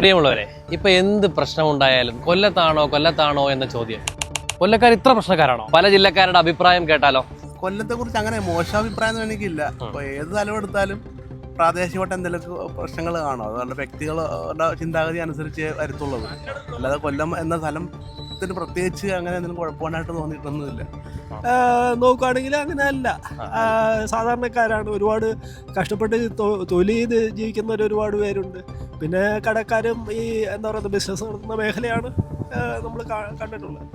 പ്രിയമുള്ളവരെ ഇപ്പൊ എന്ത് പ്രശ്നം ഉണ്ടായാലും കൊല്ലത്താണോ കൊല്ലത്താണോ എന്ന ചോദ്യം. കൊല്ലക്കാർ ഇത്ര പ്രശ്നക്കാരാണോ? പല ജില്ലക്കാരുടെ അഭിപ്രായം കേട്ടാലോ? കൊല്ലത്തെ കുറിച്ച് അങ്ങനെ മോശം അഭിപ്രായം എനിക്കില്ല. ഇപ്പൊ ഏത് തലം എടുത്താലും പ്രാദേശികമായിട്ട് എന്തെങ്കിലും പ്രശ്നങ്ങൾ കാണും. അതുകൊണ്ട് വ്യക്തികളുടെ ചിന്താഗതി അനുസരിച്ച് വരത്തുള്ളത് അല്ലാതെ കൊല്ലം എന്ന സ്ഥലത്തിന് പ്രത്യേകിച്ച് അങ്ങനെ എന്തെങ്കിലും കുഴപ്പമായിട്ട് തോന്നിയിട്ടൊന്നുമില്ല. നോക്കുകയാണെങ്കിൽ അങ്ങനെ അല്ല സാധാരണക്കാരാണ് ഒരുപാട് കഷ്ടപ്പെട്ട് തൊലി ചെയ്ത് ജീവിക്കുന്നവർ ഒരുപാട് പേരുണ്ട്. പിന്നെ കടക്കാരും ഈ എന്താ പറയുക ബിസിനസ് നടത്തുന്ന മേഖലയാണ് നമ്മൾ കണ്ടിട്ടുള്ളത്.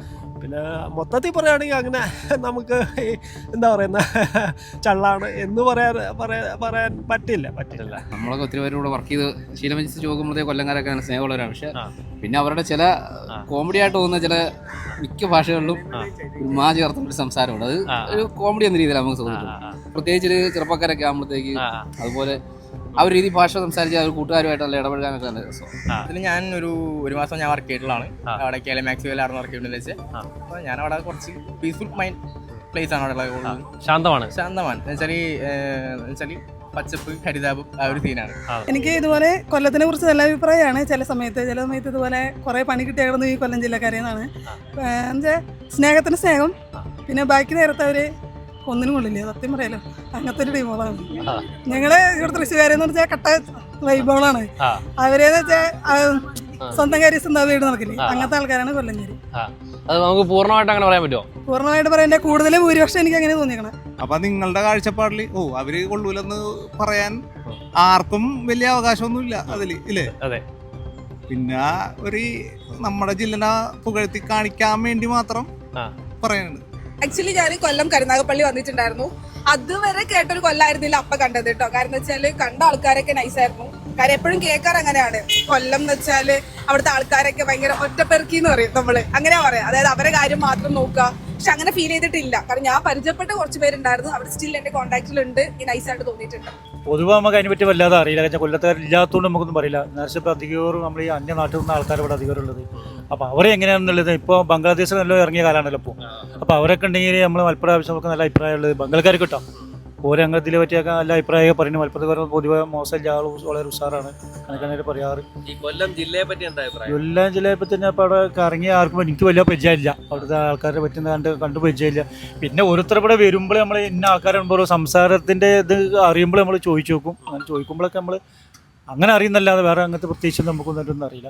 പിന്നെ മൊത്തത്തിൽ പറയുകയാണെങ്കിൽ അങ്ങനെ നമുക്ക് ഈ എന്താ പറയുന്ന ചള്ളാണ് എന്ന് പറയാൻ പറയാൻ പറയാൻ പറ്റില്ല പറ്റില്ല. നമ്മളൊക്കെ ഒത്തിരി പേരോട് വർക്ക് ചെയ്ത് ശീലമിച്ച് ചോദിക്കുമ്പോഴത്തേക്ക് നോക്കുമ്പോഴത്തേ കൊല്ലംകാരൊക്കെ സ്നേഹമുള്ളവരാണ്. പക്ഷെ. പിന്നെ അവരുടെ ചില കോമഡി ആയിട്ട് തോന്നുന്ന ചില മിക്ക ഭാഷകളിലും ഒരു മാ ചേർത്തുള്ള ഒരു സംസാരമുണ്ട്. അത് ഒരു കോമഡി എന്ന രീതിയിൽ നമുക്ക് തോന്നുന്നത് തോന്നിയിട്ടുണ്ട് പ്രത്യേകിച്ച് ഒരു ചെറുപ്പക്കാരൊക്കെ ആകുമ്പോഴത്തേക്ക് അതുപോലെ ആ ഒരു രീതി ഭാഷ സംസാരിച്ച് അവർ കൂട്ടുകാരുമായിട്ടല്ല ഇടപെടാനൊക്കെ നല്ല രസം. അതിൽ ഞാൻ ഒരു ഒരു മാസം ഞാൻ വർക്ക് ചെയ്തിട്ടുള്ളതാണ്. അവിടെ കേല മാക്സിമയിലായിരുന്നു വർക്ക് ചെയ്യുന്നത് വെച്ച്. അപ്പോൾ ഞാൻ അവിടെ കുറച്ച് പീസ്ഫുൾ മൈൻഡ് പ്ലേസ് ആണ് അവിടെ ഉള്ളത്. ശാന്തമാണ്. ശാന്തമാണ്. എന്നുവെച്ചാൽ എന്നുവെച്ചാൽ പച്ചപ്പ് ഹരിതാപം ആ ഒരു സീനാണ് എനിക്ക് ഇതുപോലെ കൊല്ലത്തിനെ കുറിച്ച് നല്ല അഭിപ്രായമാണ്. ചില സമയത്ത് ചില സമയത്ത് ഇതുപോലെ കുറെ പണി കിട്ടിയായിരുന്നു കിടന്നു ഈ കൊല്ലം ജില്ലക്കാരെ എന്നാണ് എന്നുവെച്ചാൽ സ്നേഹത്തിന് സ്നേഹം. പിന്നെ ബാക്കി നേരത്തെ അവർ ഒന്നിനും കൊള്ളില്ല. സത്യം പറയാലോ. അങ്ങനത്തെ ഒരു ടീമുകളാണ്. ഞങ്ങൾ ഇവിടെ തൃശ്ശൂകാരെന്ന് പറഞ്ഞാൽ കട്ട വൈഭവങ്ങളാണ്. അവരേന്ന് വെച്ചാൽ സ്വന്തം കാര്യം സ്വന്തം വീട് നടക്കില്ലേ? അങ്ങനത്തെ ആൾക്കാരാണ് കൊല്ലഞ്ചേരി അത് നമുക്ക് പൂർണമായിട്ട് അങ്ങനെ പറയാൻ പറ്റുമോ? പൂർണമായിട്ട് പറയാൻ കൂടുതലും ഭൂരിപക്ഷം എനിക്ക് അങ്ങനെ തോന്നിക്കണം അപ്പൊ നിങ്ങളുടെ കാഴ്ചപ്പാടിൽ ഓ അവർ കൊള്ളൂലെന്ന് പറയാൻ ആർക്കും വലിയ അവകാശമൊന്നുമില്ല അതിൽ ഇല്ലേ? അതെ. പിന്നെ ഒരു നമ്മുടെ ജില്ലനെ പുകഴ്ത്തി കാണിക്കാൻ വേണ്ടി മാത്രം ആ. പറയുന്നുണ്ട് ആക്ച്വലി ഞാൻ കൊല്ലം കരുനാഗപ്പള്ളി വന്നിട്ടുണ്ടായിരുന്നു. അതുവരെ കേട്ടൊരു കൊല്ലായിരുന്നില്ല അപ്പൊ കണ്ടത് കേട്ടോ കാരണം എന്ന് വെച്ചാൽ കണ്ട ആൾക്കാരൊക്കെ നൈസായിരുന്നു കാര്യം എപ്പോഴും കേൾക്കാറ് അങ്ങനെയാണ്. കൊല്ലം എന്ന് വെച്ചാൽ അവിടുത്തെ ആൾക്കാരൊക്കെ ഭയങ്കര ഒറ്റപ്പെറുക്കി എന്ന് പറയും നമ്മൾ. അങ്ങനെയാ പറയാം. അതായത് അവരെ കാര്യം മാത്രം നോക്കുക പക്ഷെ അങ്ങനെ ഫീൽ ചെയ്തിട്ടില്ല. കാരണം ഞാൻ പരിചയപ്പെട്ട കുറച്ച് പേരുണ്ടായിരുന്നു. അവർ സ്റ്റിൽ എന്റെ കോൺടാക്റ്റിലുണ്ട് നൈസായിട്ട് തോന്നിയിട്ടുണ്ട്. പൊതുവെ നമുക്ക് അതിനെ പറ്റി വല്ലാതെ അറിയില്ല. കാരണം കൊല്ലത്തുകാരില്ലാത്തതുകൊണ്ട് നമുക്കൊന്നും പറയില്ല. നേരത്തെ അധികവും നമ്മൾ ഈ അന്യ നാട്ടിൽ നിന്ന് ആൾക്കാർ ഇവിടെ അധികം ഉള്ളത്. അപ്പോൾ അവരെ എങ്ങനെയാണെന്നുള്ളത് ഇപ്പോൾ ബംഗ്ലാദേശിൽ നല്ല ഇറങ്ങിയ കാലമാണല്ലോ അപ്പോൾ അവരൊക്കെ ഉണ്ടെങ്കിൽ നമ്മൾ മലപ്പുറം ആവശ്യം നമുക്ക് നല്ല അഭിപ്രായമുള്ളത് ബംഗാൾക്കാർക്ക് കിട്ടാം. ഓരോ അംഗത്തിനെ പറ്റിയൊക്കെ നല്ല അഭിപ്രായമൊക്കെ പറയുന്നത് മലപ്പുറത്ത് പൊതുവെ മോശം ആൾ വളരെ ഉഷാറാണ്. കണക്കാനായിട്ട് പറയാറ്. ഈ കൊല്ലം ജില്ലയെ പറ്റി എന്താ അഭിപ്രായം? എല്ലാം ജില്ലയെ പറ്റി തന്നെ ഇപ്പോൾ അവിടെ കറങ്ങി ആർക്കും എനിക്ക് വലിയ പരിചയമില്ല. അവിടുത്തെ ആൾക്കാരെ പറ്റി കണ്ട് കണ്ടു പരിചയമില്ല. പിന്നെ ഓരോരുത്തർ ഇവിടെ വരുമ്പോൾ നമ്മൾ ഇന്ന ആൾക്കാരുമ്പോൾ സംസാരത്തിന്റെ ഇത് അറിയുമ്പോൾ നമ്മൾ ചോദിച്ചു നോക്കും. അങ്ങനെ ചോദിക്കുമ്പോഴൊക്കെ നമ്മൾ അങ്ങനെ അറിയുന്നല്ലാതെ വേറെ അങ്ങനത്തെ പ്രത്യേകിച്ച് നമുക്കൊന്നും അറിയില്ല.